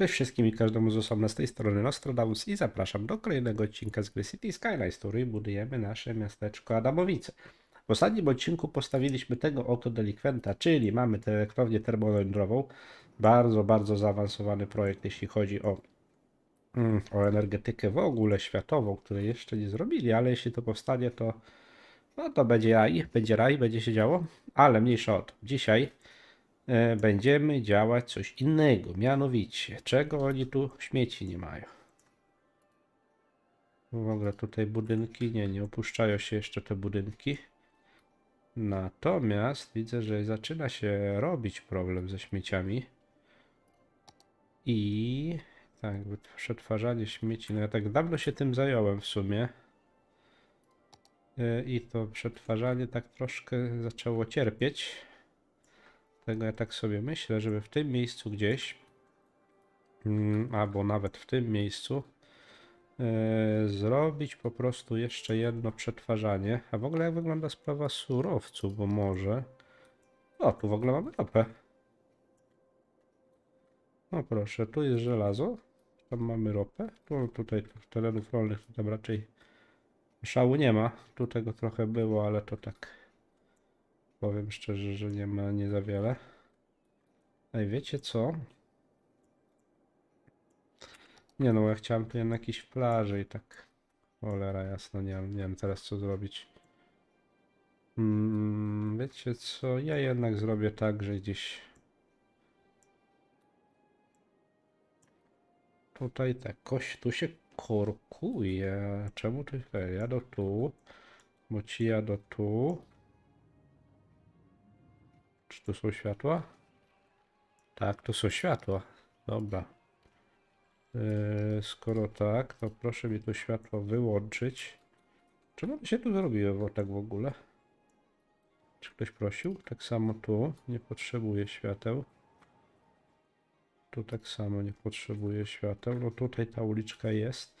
Cześć wszystkim i każdemu z osobna z tej strony Nostradamus i zapraszam do kolejnego odcinka z gry City Skyline, z której budujemy nasze miasteczko Adamowice. W ostatnim odcinku postawiliśmy tego oto delikwenta, czyli mamy tę elektrownię termojądrową. Bardzo, bardzo zaawansowany projekt, jeśli chodzi o, mm, o energetykę w ogóle światową, której jeszcze nie zrobili, ale jeśli to powstanie, to, no to będzie raj, będzie raj, będzie się działo, ale mniejsza o to. Dzisiaj będziemy działać coś innego, mianowicie, czego oni tu śmieci nie mają. W ogóle tutaj budynki, nie, nie opuszczają się jeszcze te budynki. Natomiast widzę, że zaczyna się robić problem ze śmieciami. I tak, przetwarzanie śmieci. No ja tak dawno się tym zająłem w sumie. E, I to przetwarzanie tak troszkę zaczęło cierpieć. Tego ja tak sobie myślę, żeby w tym miejscu gdzieś, mm, albo nawet w tym miejscu, e, zrobić po prostu jeszcze jedno przetwarzanie. A w ogóle jak wygląda sprawa surowców, bo może... O, tu w ogóle mamy ropę. No proszę, tu jest żelazo, tam mamy ropę. Tu, tutaj terenów rolnych to tam raczej szału nie ma. Tu tego trochę było, ale to tak powiem szczerze, że nie ma nie za wiele. Ej, wiecie co? Nie no, ja chciałem tu jednak iść w plaży i tak cholera jasno, nie, nie wiem teraz co zrobić. Mm, wiecie co, ja jednak zrobię tak, że gdzieś Tutaj tak, koś tu się korkuje. Czemu tu się? Jadę tu, bo ci jadę tu. Czy tu są światła? Tak, tu są światła. Dobra. Yy, skoro tak, to proszę mi to światło wyłączyć. Czemu to się tu zrobiło tak w ogóle? Czy ktoś prosił? Tak samo tu. Nie potrzebuję świateł. Tu tak samo nie potrzebuje świateł. No tutaj ta uliczka jest.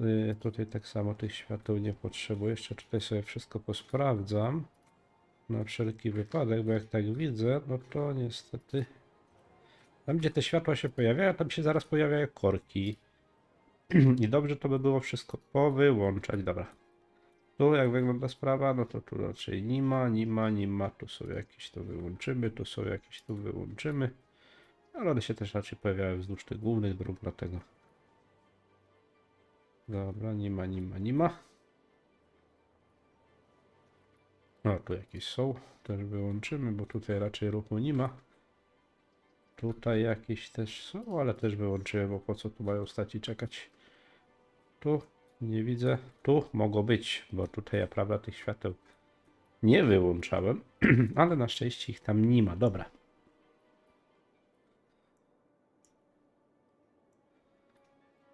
Y, Tutaj tak samo tych świateł nie potrzebuję. Jeszcze tutaj sobie wszystko posprawdzam. Na wszelki wypadek, bo jak tak widzę, no to niestety... Tam gdzie te światła się pojawiają, tam się zaraz pojawiają korki. I dobrze to by było wszystko powyłączać. Dobra. Tu jak wygląda sprawa, no to tu raczej nie ma, nie ma, nie ma. Tu są jakieś, to wyłączymy, tu są jakieś, tu wyłączymy. Ale one się też raczej pojawiają wzdłuż tych głównych dróg, dlatego. Dobra, nie ma, nie ma, nie ma. No, tu jakieś są. Też wyłączymy, bo tutaj raczej ruchu nie ma. Tutaj jakieś też są, ale też wyłączyłem, bo po co tu mają stać i czekać. Tu nie widzę. Tu mogło być, bo tutaj ja prawda tych świateł nie wyłączałem, ale na szczęście ich tam nie ma. Dobra.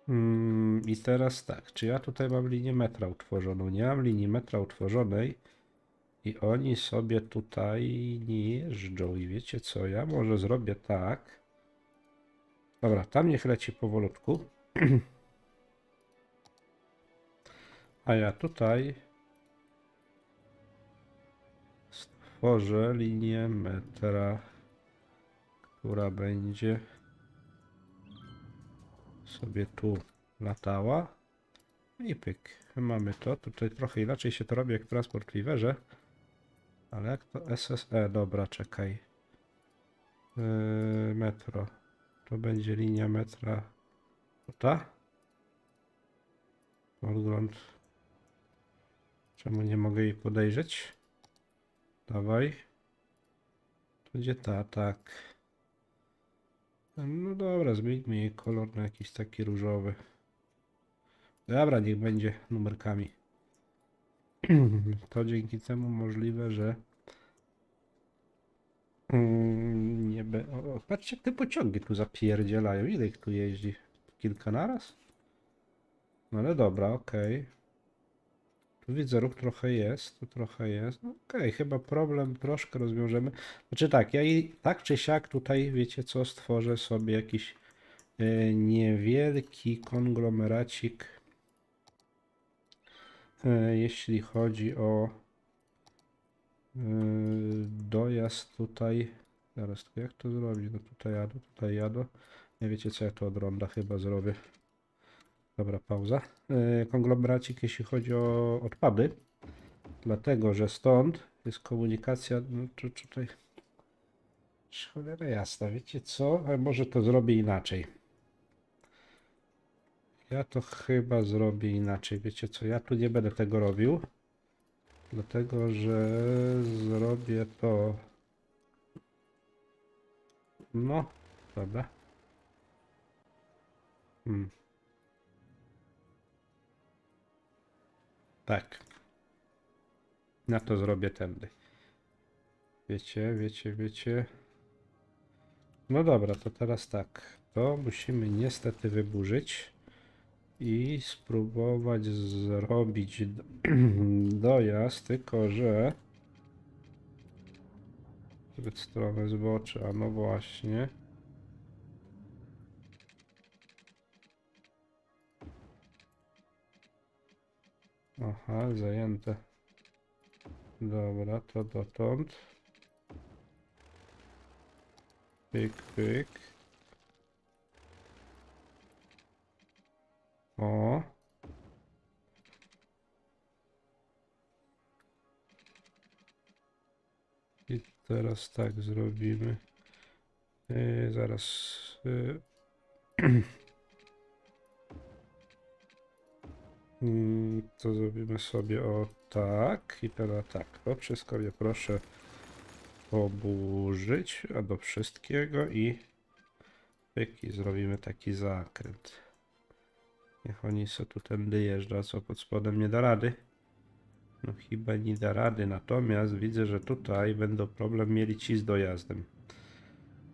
Mm, I teraz tak, czy ja tutaj mam linię metra utworzoną? Nie mam linii metra utworzonej i oni sobie tutaj nie jeżdżą. I wiecie co, ja może zrobię tak. Dobra, tam niech leci powolutku. A ja tutaj stworzę linię metra, która będzie sobie tu latała. I pyk. Mamy to. Tutaj trochę inaczej się to robi jak w Transport. Ale jak to SSE? Dobra, czekaj. Yy, metro. To będzie linia metra. To ta? Podgląd. Czemu nie mogę jej podejrzeć? Dawaj. To będzie ta, tak. No dobra, zmieńmy jej kolor na jakiś taki różowy. Dobra, niech będzie numerkami. To dzięki temu możliwe, że mm, nie be... o, patrzcie, jak te pociągi tu zapierdzielają. Ile ich tu jeździ? Kilka naraz? No ale dobra, okej. Tu widzę, ruch trochę jest, tu trochę jest. Okej, chyba problem troszkę rozwiążemy. Znaczy tak, ja i tak czy siak tutaj, wiecie co, stworzę sobie jakiś e, niewielki konglomeracik, jeśli chodzi o e, dojazd tutaj. Zaraz, tylko jak to zrobić? No tutaj jadę, tutaj jadę. Nie wiecie co ja to od ronda chyba zrobię. Dobra, pauza. Yy, Konglomeracik jeśli chodzi o odpady. Dlatego, że stąd jest komunikacja. No, tu, tutaj. Cholera jasna, wiecie co? Ale może to zrobię inaczej. Ja to chyba zrobię inaczej. Wiecie co? Ja tu nie będę tego robił. Dlatego, że zrobię to. No, dobra. Hmm. Tak. Na to zrobię tędy. Wiecie, wiecie, wiecie. No dobra, to teraz tak. To musimy niestety wyburzyć i spróbować zrobić dojazd, tylko że z strony zbocza, no właśnie. Aha, zajęte. Dobra, to dotąd. Pyk, pyk. O. I teraz tak zrobimy. Yy, zaraz. Yy. To zrobimy sobie o tak i teraz tak. To wszystko mnie proszę oburzyć, a do wszystkiego i pyk i zrobimy taki zakręt. Niech oni se tu tędy jeżdżą, co pod spodem nie da rady. No chyba nie da rady, natomiast widzę, że tutaj będą problem mieli ci z dojazdem.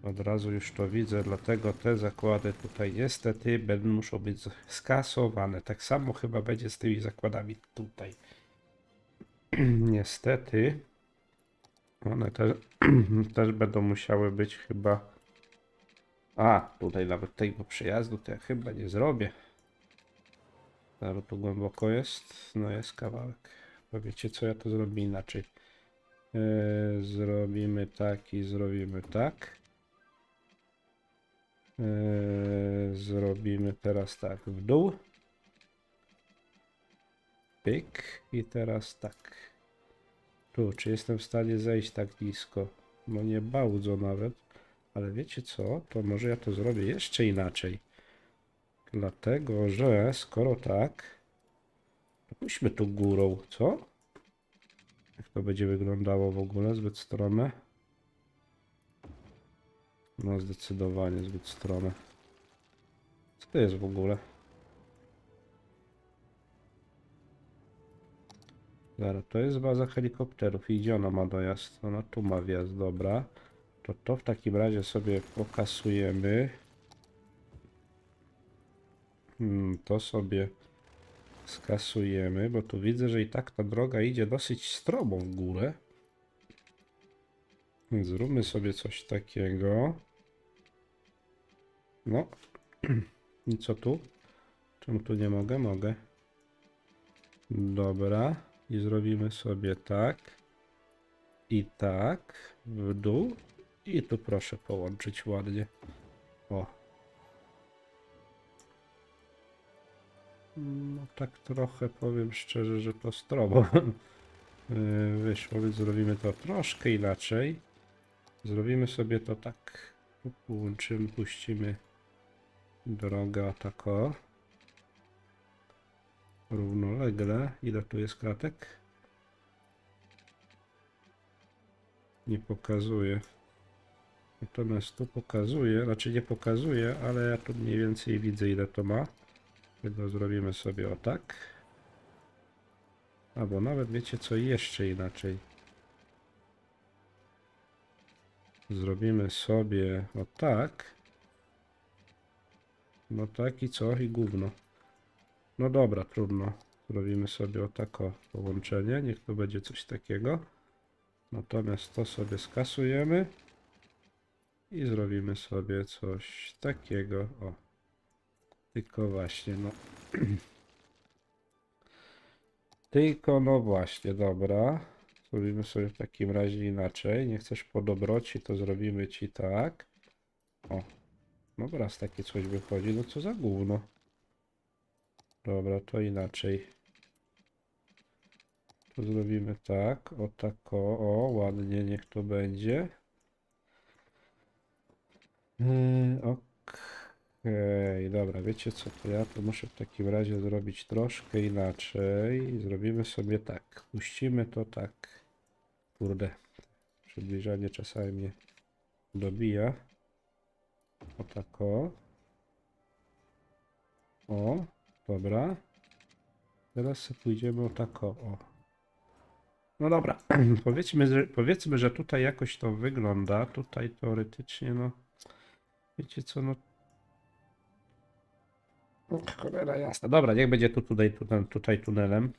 Od razu już to widzę, dlatego te zakłady tutaj niestety będą muszą być skasowane. Tak samo chyba będzie z tymi zakładami tutaj. niestety one też, też będą musiały być chyba. A, tutaj nawet tego przejazdu to ja chyba nie zrobię. Zaraz tu głęboko jest. No jest kawałek. To wiecie co, ja to zrobię inaczej. Yy, zrobimy tak i zrobimy tak. Yy, zrobimy teraz tak w dół. Pyk i teraz tak. Tu, czy jestem w stanie zejść tak nisko? No nie bardzo nawet. Ale wiecie co? To może ja to zrobię jeszcze inaczej. Dlatego, że skoro tak, to pójdźmy tu górą, co? Jak to będzie wyglądało w ogóle? Zbyt stronę? No zdecydowanie zbyt stronę. Co to jest w ogóle? Zaraz, to jest baza helikopterów. I gdzie ona ma dojazd? Ona tu ma wjazd, dobra. To to w takim razie sobie pokasujemy. Hmm, to sobie skasujemy, bo tu widzę, że i tak ta droga idzie dosyć stromą w górę. Zróbmy sobie coś takiego. No. I co tu? Czemu tu nie mogę? Mogę. Dobra. I zrobimy sobie tak. I tak. W dół. I tu proszę połączyć ładnie. No tak trochę powiem szczerze, że to strobo yy, wyszło, więc zrobimy to troszkę inaczej. Zrobimy sobie to tak. Tu Połączymy, puścimy drogę tako. Równolegle. Ile tu jest kratek? Nie pokazuje. Natomiast tu pokazuje, znaczy nie pokazuje, ale ja tu mniej więcej widzę ile to ma. Tego zrobimy sobie o tak. Albo nawet wiecie co jeszcze inaczej. Zrobimy sobie o tak. No tak i co? I gówno. No dobra, trudno. Zrobimy sobie o tako połączenie. Niech to będzie coś takiego. Natomiast to sobie skasujemy. I zrobimy sobie coś takiego. O. Tylko właśnie, no. Tylko no właśnie, dobra. Zrobimy sobie w takim razie inaczej. Nie chcesz po dobroci, to zrobimy ci tak. O. No raz takie coś wychodzi, no co za gówno. Dobra, to inaczej. To zrobimy tak, o tak, o, ładnie, niech to będzie. Yy, Okej, dobra, wiecie co, to ja to muszę w takim razie zrobić troszkę inaczej. Zrobimy sobie tak, puścimy to tak. Kurde, przybliżanie czasami mnie dobija. O tak, o. O, dobra. Teraz pójdziemy o tak, o. o. No dobra, powiedzmy, że, powiedzmy, że tutaj jakoś to wygląda. Tutaj teoretycznie, no. Wiecie co, no. Cholera jasna. Dobra, niech będzie tu tutaj, tutaj, tutaj tunelem.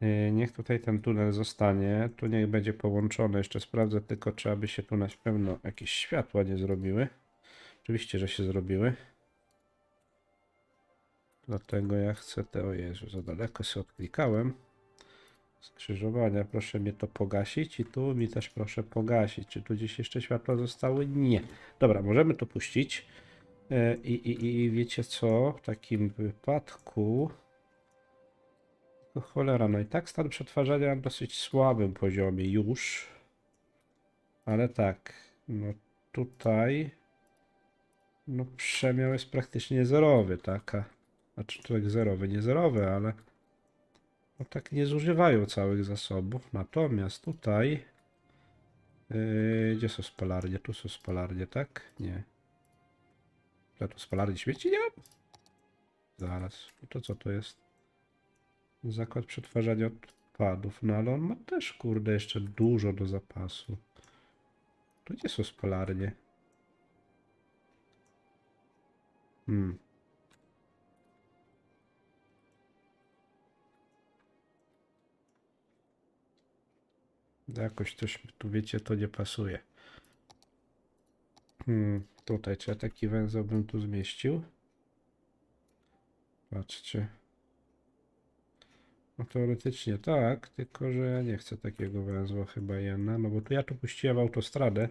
Yy, Niech tutaj ten tunel zostanie. Tu niech będzie połączony. Jeszcze sprawdzę tylko, czy aby się tu na pewno jakieś światła nie zrobiły. Oczywiście, że się zrobiły. Dlatego ja chcę te. O Jezu, za daleko się odklikałem. Skrzyżowania, proszę mnie to pogasić i tu mi też proszę pogasić. Czy tu gdzieś jeszcze światła zostały? Nie. Dobra, możemy to puścić. E, I, i, I wiecie co? W takim wypadku. Cholera, no i tak stan przetwarzania na dosyć słabym poziomie już. Ale tak, no tutaj. No przemiał jest praktycznie zerowy, taka. Znaczy tak zerowy, nie zerowy, ale. No tak nie zużywają całych zasobów. Natomiast tutaj. Yy, gdzie są spalarnie? Tu są spalarnie, tak? Nie. Ja tu spalarni śmieci nie mam? Zaraz. To co to jest? Zakład przetwarzania odpadów. No ale on ma też, kurde, jeszcze dużo do zapasu. Tu gdzie są spalarnie? Hmm. Jakoś coś tu, wiecie, to nie pasuje. Hmm, tutaj, czy ja taki węzeł bym tu zmieścił? Patrzcie. No teoretycznie tak, tylko że ja nie chcę takiego węzła chyba jedna, no bo tu ja tu puściłem autostradę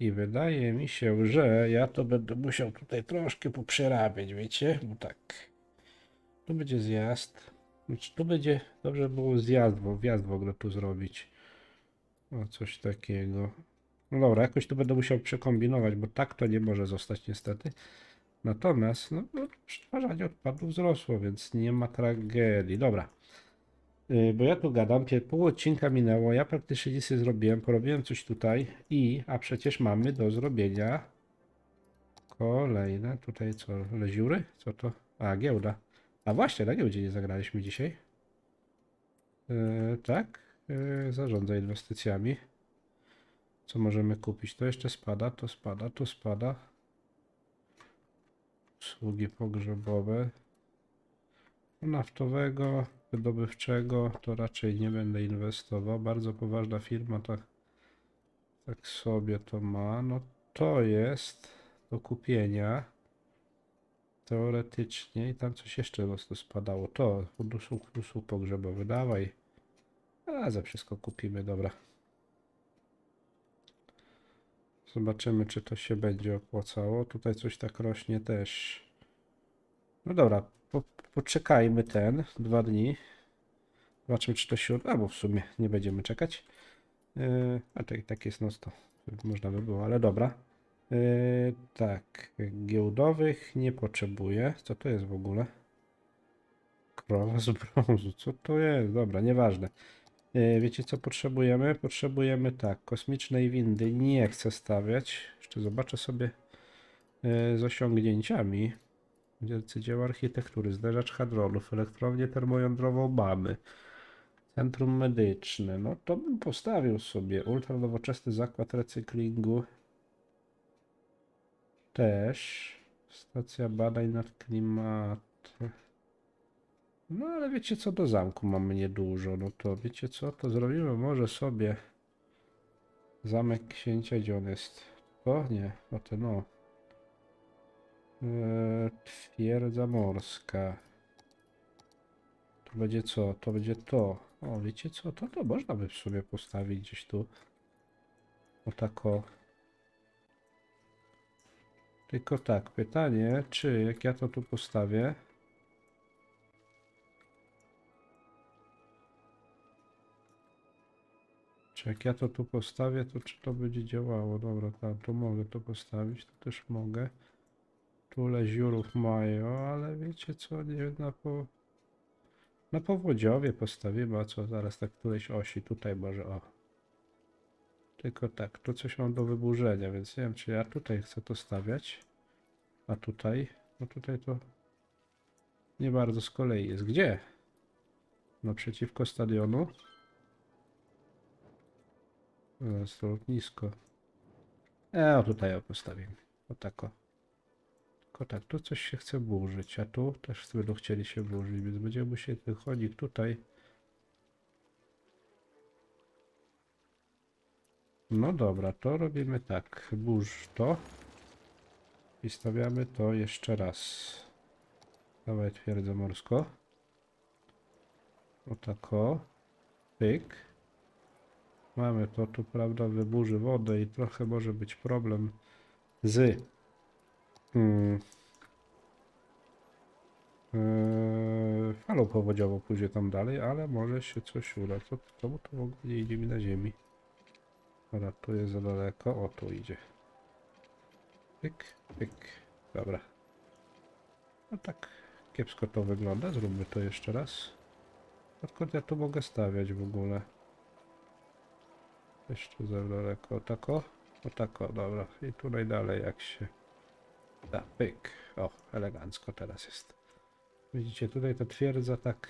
i wydaje mi się, że ja to będę musiał tutaj troszkę poprzerabiać, wiecie, bo tak. Tu będzie zjazd. Znaczy, tu będzie, dobrze było zjazd, bo wjazd w ogóle tu zrobić. O, coś takiego. No dobra, jakoś tu będę musiał przekombinować, bo tak to nie może zostać niestety. Natomiast, no, no przetwarzanie odpadów wzrosło, więc nie ma tragedii. Dobra. Yy, bo ja tu gadam, pół odcinka minęło, ja praktycznie nic nie zrobiłem, porobiłem coś tutaj i, a przecież mamy do zrobienia kolejne, tutaj co, leziury? Co to? A, giełda. A właśnie, na giełdzie nie zagraliśmy dzisiaj. Yy, tak, yy, zarządza inwestycjami. Co możemy kupić? To jeszcze spada, to spada, to spada. Usługi pogrzebowe. Naftowego, wydobywczego to raczej nie będę inwestował. Bardzo poważna firma tak, tak sobie to ma. No to jest do kupienia. Teoretycznie i tam coś jeszcze mocno spadało. To fundusz usług pogrzebowy. Dawaj. A za wszystko kupimy, dobra. Zobaczymy, czy to się będzie opłacało. Tutaj coś tak rośnie też. No dobra, po, poczekajmy ten dwa dni. Zobaczymy, czy to się. Albo w sumie nie będziemy czekać. Yy, a tak, tak jest, no to można by było, ale dobra. Yy, tak, giełdowych nie potrzebuję. Co to jest w ogóle? Krowa z brązu. Co to jest? Dobra, nieważne. Yy, Wiecie co potrzebujemy? Potrzebujemy tak, kosmicznej windy nie chcę stawiać. Jeszcze zobaczę sobie yy, z osiągnięciami. Dzieł architektury, zderzacz hadronów, elektrownię termojądrową mamy, centrum medyczne. No to bym postawił sobie ultra nowoczesny zakład recyklingu. Też. Stacja badań nad klimatem. No ale wiecie co, do zamku mamy niedużo, no to wiecie co, to zrobimy może sobie zamek księcia, gdzie on jest? O nie, o ten o. Eee, twierdza morska. To będzie co? To będzie to. O, wiecie co, to to można by w sumie postawić gdzieś tu. O tak o. Tylko tak, pytanie, czy jak ja to tu postawię. Czy jak ja to tu postawię, to czy to będzie działało? Dobra, tam, tu mogę to postawić, tu też mogę. Tu leziurów mają, ale wiecie co, nie na po... Na powodziowie postawimy, a co zaraz tak którejś osi, tutaj może, o. Tylko tak, tu coś mam do wyburzenia, więc nie wiem, czy ja tutaj chcę to stawiać. A tutaj? No tutaj to nie bardzo z kolei jest. Gdzie? Naprzeciwko stadionu? Jest lotnisko. E, o tutaj o postawimy. O tako. Tylko tak, tu coś się chce burzyć, a tu też będą chcieli się burzyć, więc będziemy musieli wychodzić tutaj. No dobra, to robimy tak. Burz to. I stawiamy to jeszcze raz. Dawaj twierdzę morsko. O tako. Pyk. Mamy to tu, prawda, wyburzy wodę i trochę może być problem z hmm, yy, falą powodziową pójdzie tam dalej, ale może się coś uda. Co to, to w ogóle nie idzie mi na ziemi. Dobra, tu jest za daleko. O, tu idzie. Pyk, pyk. Dobra. No tak kiepsko to wygląda. Zróbmy to jeszcze raz. Odkąd ja tu mogę stawiać w ogóle? Jeszcze za daleko. O tako? O tako, dobra. I tu najdalej jak się da. Pyk. O, elegancko teraz jest. Widzicie, tutaj ta twierdza tak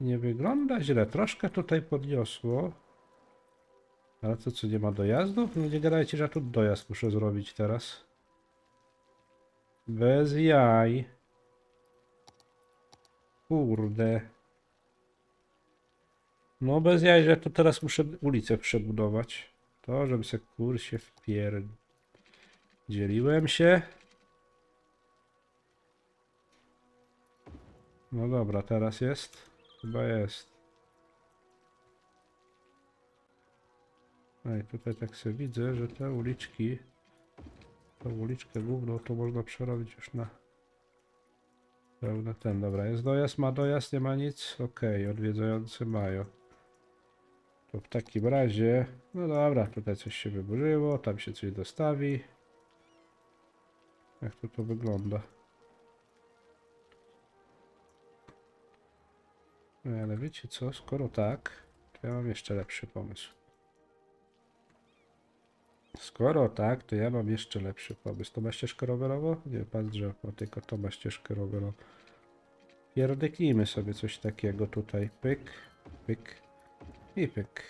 nie wygląda źle. Troszkę tutaj podniosło. Ale to co, nie ma dojazdów? No nie gadajcie, że tu dojazd muszę zrobić teraz. Bez jaj. Kurde. No bez jaj, że tu teraz muszę ulicę przebudować. To, żeby se kur się wpier... Dzieliłem się. No dobra, teraz jest? Chyba jest. No i tutaj tak sobie widzę, że te uliczki, tą uliczkę główną to można przerobić już na pełny ten. Dobra, jest dojazd, ma dojazd, nie ma nic? Okej, odwiedzający mają. To w takim razie, no dobra, tutaj coś się wyburzyło, tam się coś dostawi. Jak to to wygląda? No ale wiecie co, skoro tak, to ja mam jeszcze lepszy pomysł. Skoro tak, to ja mam jeszcze lepszy pomysł. To ma ścieżkę rowerową? Nie, pan drzew ma, tylko to ma ścieżkę rowerową. Pierdyknijmy sobie coś takiego tutaj. Pyk, pyk i pyk.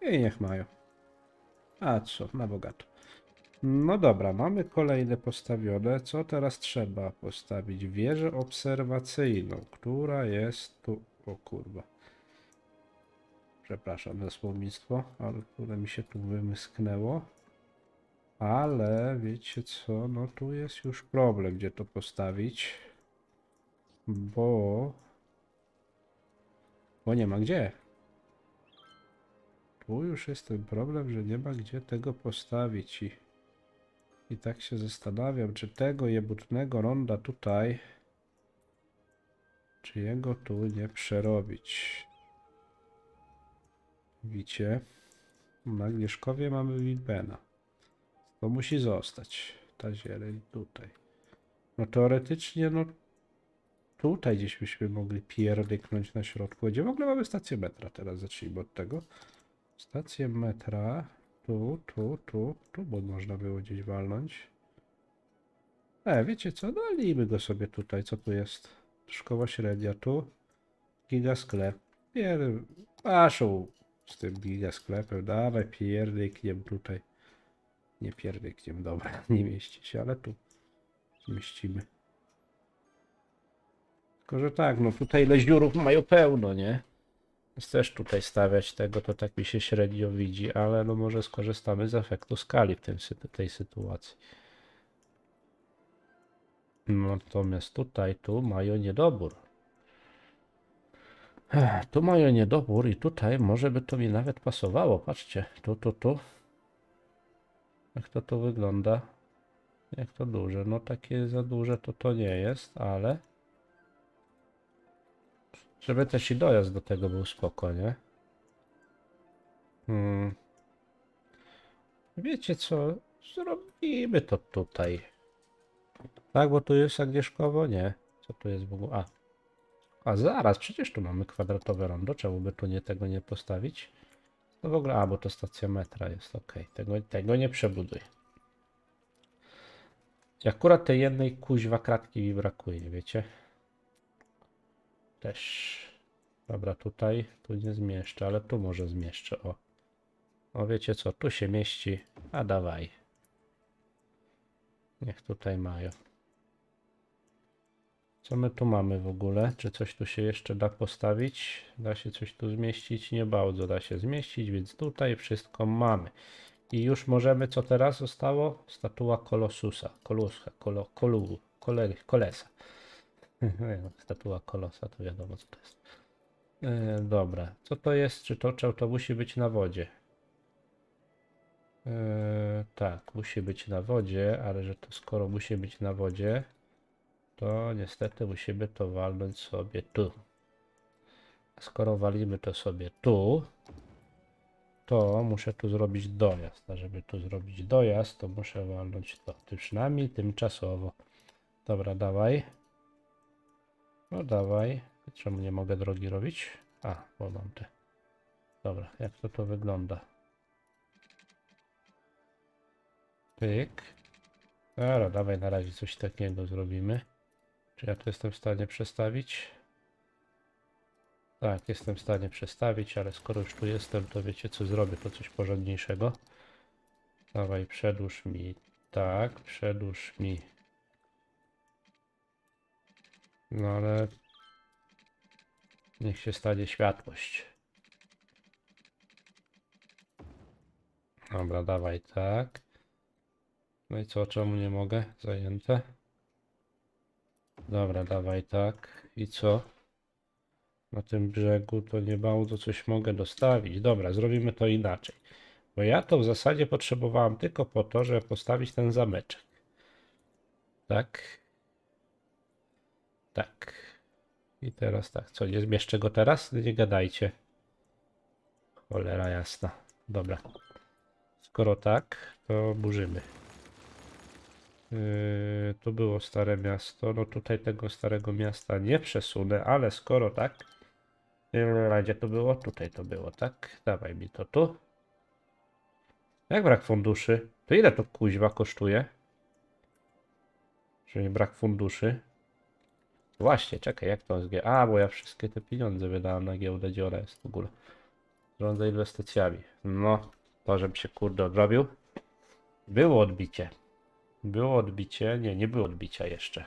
I niech mają. A co, na bogato. No dobra, mamy kolejne postawione. Co teraz trzeba postawić? Wieżę obserwacyjną, która jest tu... O kurwa. Przepraszam za słownictwo, ale które mi się tu wymysknęło. Ale wiecie co, no tu jest już problem, gdzie to postawić. Bo... Bo nie ma gdzie. Już jest ten problem, że nie ma gdzie tego postawić i... I tak się zastanawiam, czy tego jebutnego ronda tutaj... Czy jego tu nie przerobić. Widzicie? Na Agnieszkowie mamy Wilbena. To musi zostać. Ta zieleń tutaj. No teoretycznie, no tutaj gdzieś byśmy mogli pierdyknąć na środku. Gdzie w ogóle mamy stację metra teraz? Zacznijmy od tego. Stację metra. Tu, tu, tu, tu, bo można było gdzieś walnąć. E, wiecie co? Dalimy go sobie tutaj. Co tu jest? Szkoła średnia tu. Giga sklep. Pier... Paszą z tym giga sklepem. Dawaj, pierdykniem tutaj. Nie pierdykniem, dobra, nie mieści się, ale tu mieścimy. Tylko, że tak, no tutaj leźniurów mają pełno, nie? Też tutaj stawiać tego, to tak mi się średnio widzi, ale no może skorzystamy z efektu skali w tym, tej sytuacji. Natomiast tutaj, tu mają niedobór. Tu mają niedobór i tutaj może by to mi nawet pasowało. Patrzcie, tu, tu, tu. Jak to tu wygląda? Jak to duże? No takie za duże to to nie jest, ale... Żeby też i dojazd do tego był spoko, nie? Hmm. Wiecie co? Zrobimy to tutaj. Tak, bo tu jest Agnieszkowo? Nie. Co tu jest w ogóle? A. A zaraz, przecież tu mamy kwadratowe rondo. Czemu by tu nie tego nie postawić? No w ogóle, a bo to stacja metra jest, ok. Tego, tego nie przebuduj. I Akurat tej jednej kuźwa kratki mi brakuje, wiecie? Też. Dobra, tutaj, tu nie zmieszczę, ale tu może zmieszczę, o. O, wiecie co, tu się mieści, a dawaj. Niech tutaj mają. Co my tu mamy w ogóle? Czy coś tu się jeszcze da postawić? Da się coś tu zmieścić? Nie bardzo da się zmieścić, więc tutaj wszystko mamy. I już możemy, co teraz zostało? Statua Kolosusa. Koluska, kolo, kolu, kole, kolesa. Statua Kolosa, to wiadomo co to jest. E, dobra, co to jest? Czy to, czy musi być na wodzie? E, tak, musi być na wodzie, ale że to skoro musi być na wodzie, to niestety musimy to walnąć sobie tu. Skoro walimy to sobie tu, to muszę tu zrobić dojazd. A żeby tu zrobić dojazd, to muszę walnąć to. Ty przynajmniej tymczasowo. Dobra, dawaj. No dawaj. Czemu nie mogę drogi robić? A, bo mam te. Dobra, jak to to wygląda? Pyk. Dobra, dawaj na razie coś takiego zrobimy. Czy ja to jestem w stanie przestawić? Tak, jestem w stanie przestawić, ale skoro już tu jestem, to wiecie co zrobię, to coś porządniejszego. Dawaj, przedłuż mi. Tak, przedłuż mi. No ale... Niech się stanie światłość. Dobra, dawaj tak. No i co, czemu nie mogę? Zajęte. Dobra, dawaj tak. I co? Na tym brzegu to nie bardzo coś mogę dostawić. Dobra, zrobimy to inaczej. Bo ja to w zasadzie potrzebowałem tylko po to, żeby postawić ten zameczek. Tak. Tak. I teraz tak. Co, nie zmieszczę go teraz? Nie gadajcie. Cholera jasna. Dobra. Skoro tak, to burzymy. Yy, tu było stare miasto. No tutaj tego starego miasta nie przesunę, ale skoro tak. Yy, Gdzie to było? Tutaj to było, tak? Dawaj mi to tu. Jak brak funduszy? To ile to kuźwa kosztuje? Czyli brak funduszy. Właśnie, czekaj, jak to jest? A, bo ja wszystkie te pieniądze wydałem na giełdę, gdzie ona jest w ogóle. Rządzę inwestycjami. No, to żebym się kurde odrobił. Było odbicie. Było odbicie? Nie, nie było odbicia jeszcze.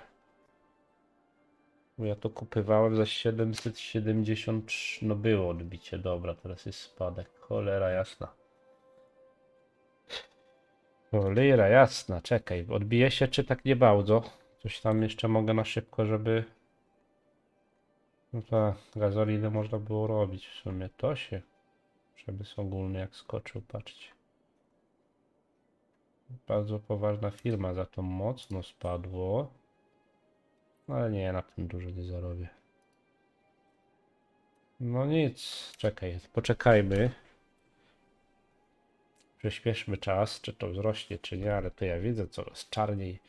Bo ja to kupywałem za 773. No było odbicie, dobra, teraz jest spadek. Cholera jasna. Cholera jasna, czekaj, odbije się czy tak nie bardzo? Coś tam jeszcze mogę na szybko, żeby... No to gazolinę można było robić w sumie. To się przemysł ogólny jak skoczył, patrzcie. Bardzo poważna firma za to mocno spadło. No Ale nie, na tym dużo nie zarobię. No nic, czekaj, poczekajmy. Przyspieszmy czas, czy to wzrośnie, czy nie, ale to ja widzę coraz czarniej.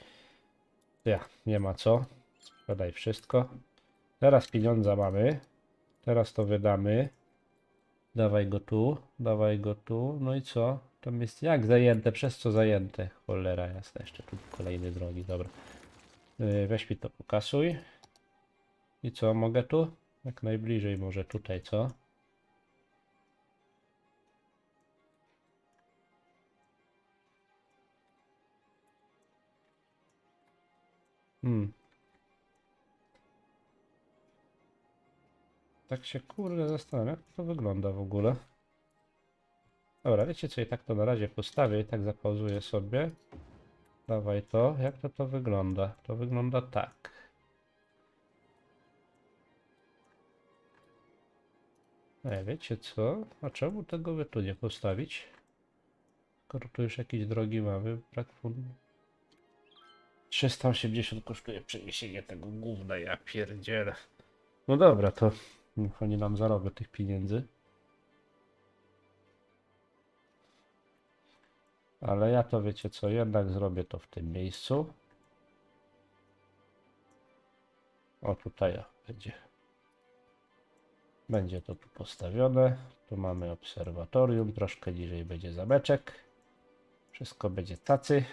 Ja, nie ma co. Sprzedaj wszystko. Teraz pieniądze mamy. Teraz to wydamy. Dawaj go tu, dawaj go tu. No i co? Tam jest jak zajęte? Przez co zajęte? Cholera jasna, jeszcze tu kolejne drogi, dobra. Yy, weź mi to pokasuj. I co, mogę tu? Jak najbliżej może tutaj, co? Hmm. Tak się kurde zastanawiam, jak to wygląda w ogóle. Dobra, wiecie co, i tak to na razie postawię i tak zapauzuję sobie. Dawaj to. Jak to to wygląda? To wygląda tak. E, wiecie co? A czemu tego by tu nie postawić? Skoro tu już jakieś drogi mamy, brak fundu. 380 kosztuje przeniesienie tego gówna, ja pierdzielę. No dobra, to niech oni nam zarobią tych pieniędzy. Ale ja to wiecie co, jednak zrobię to w tym miejscu. O tutaj będzie. Będzie to tu postawione. Tu mamy obserwatorium, troszkę niżej będzie zameczek. Wszystko będzie tacy.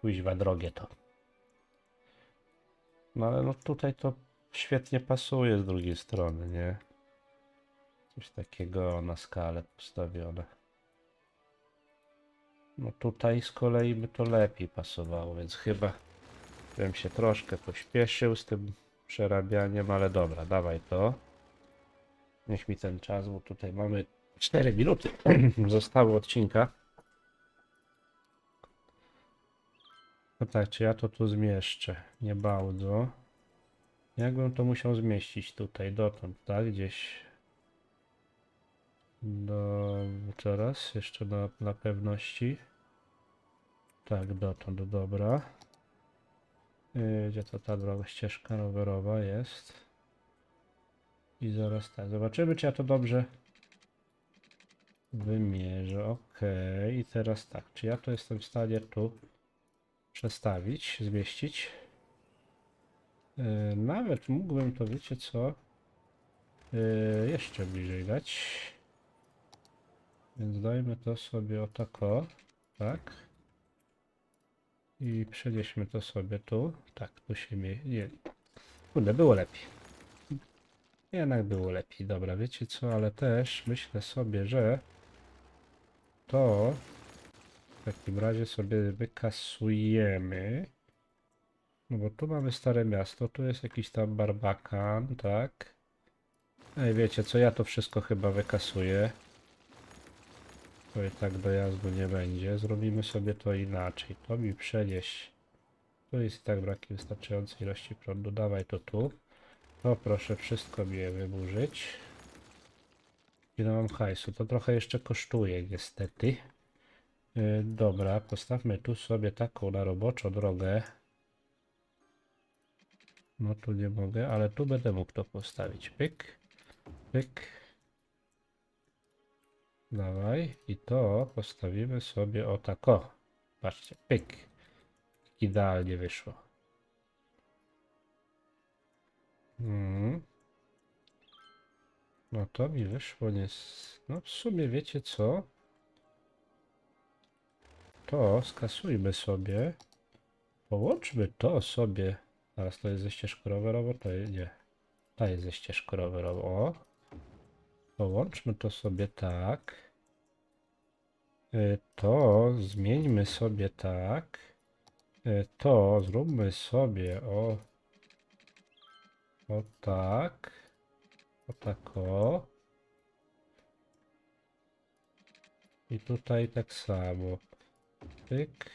Kuźwa drogie to. No ale no tutaj to świetnie pasuje z drugiej strony, nie? Coś takiego na skalę postawione. No tutaj z kolei by to lepiej pasowało, więc chyba bym się troszkę pośpieszył z tym przerabianiem, ale dobra, dawaj to. Niech mi ten czas, bo tutaj mamy 4 minuty zostało odcinka. No tak, czy ja to tu zmieszczę? Nie bardzo. Jakbym to musiał zmieścić tutaj, dotąd, tak? Gdzieś. Do... Teraz, jeszcze na, na pewności. Tak, dotąd, dobra. Yy, Gdzie to ta droga, ścieżka rowerowa jest. I zaraz tak, zobaczymy czy ja to dobrze wymierzę. Ok, i teraz tak, czy ja to jestem w stanie tu przestawić, zmieścić? Yy, nawet mógłbym to, wiecie co, yy, jeszcze bliżej dać. Więc dajmy to sobie o tako, tak. I przenieśmy to sobie tu. Tak, tu się mie... Nie. Kurde, było lepiej. Jednak było lepiej. Dobra, wiecie co, ale też myślę sobie, że to takim razie sobie wykasujemy. No bo tu mamy stare miasto, tu jest jakiś tam barbakan, tak? Ej, wiecie co, ja to wszystko chyba wykasuję. To i tak dojazdu nie będzie. Zrobimy sobie to inaczej. To mi przenieś. Tu jest i tak braki wystarczającej ilości prądu. Dawaj to tu. To proszę wszystko mi je wyburzyć. Ile mam hajsu? To trochę jeszcze kosztuje niestety. Yy, dobra, postawmy tu sobie taką na roboczą drogę. No tu nie mogę, ale tu będę mógł to postawić. Pyk, pyk. Dawaj. I to postawimy sobie o tak o. Patrzcie, pyk. Idealnie wyszło. Mm. No to mi wyszło nie... No w sumie wiecie co? To skasujmy sobie. Połączmy to sobie. Teraz to jest ze ścieżką rowerową, to jest, nie. Ta jest ze ścieżką rowerową. O. Połączmy to sobie tak. Y, To zmieńmy sobie tak. Y, To zróbmy sobie o. O tak. O tak o. I tutaj tak samo. Pyk.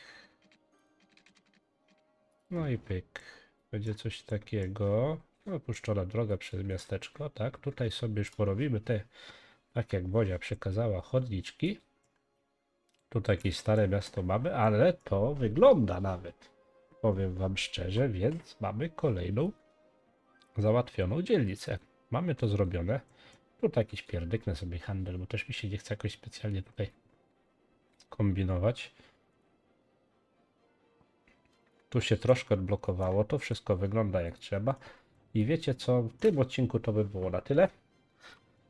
No i pyk. Będzie coś takiego. Opuszczona droga przez miasteczko, tak? Tutaj sobie już porobimy te, tak jak Bodzia przekazała, chodniczki. Tu jakieś stare miasto mamy, ale to wygląda nawet. Powiem wam szczerze, więc mamy kolejną załatwioną dzielnicę. Mamy to zrobione. Tutaj jakiś pierdyknę sobie handel, bo też mi się nie chce jakoś specjalnie tutaj kombinować. Tu się troszkę odblokowało, to wszystko wygląda jak trzeba. I wiecie co, w tym odcinku to by było na tyle.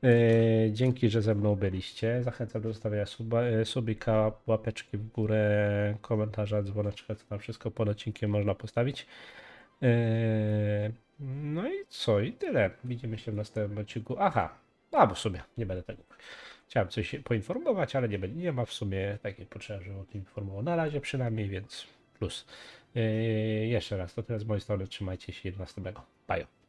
Yy, dzięki, że ze mną byliście. Zachęcam do zostawienia suba, yy, subika, łapeczki w górę, komentarza, dzwoneczka, co tam wszystko pod odcinkiem można postawić. Yy, no i co, i tyle. Widzimy się w następnym odcinku. Aha, a bo w sumie nie będę tego. Chciałem coś poinformować, ale nie, nie ma w sumie takiej potrzeby, żeby o tym informował. Na razie przynajmniej, więc plus. Yy, jeszcze raz, to tyle z mojej strony. Trzymajcie się i do następnego. Bajo.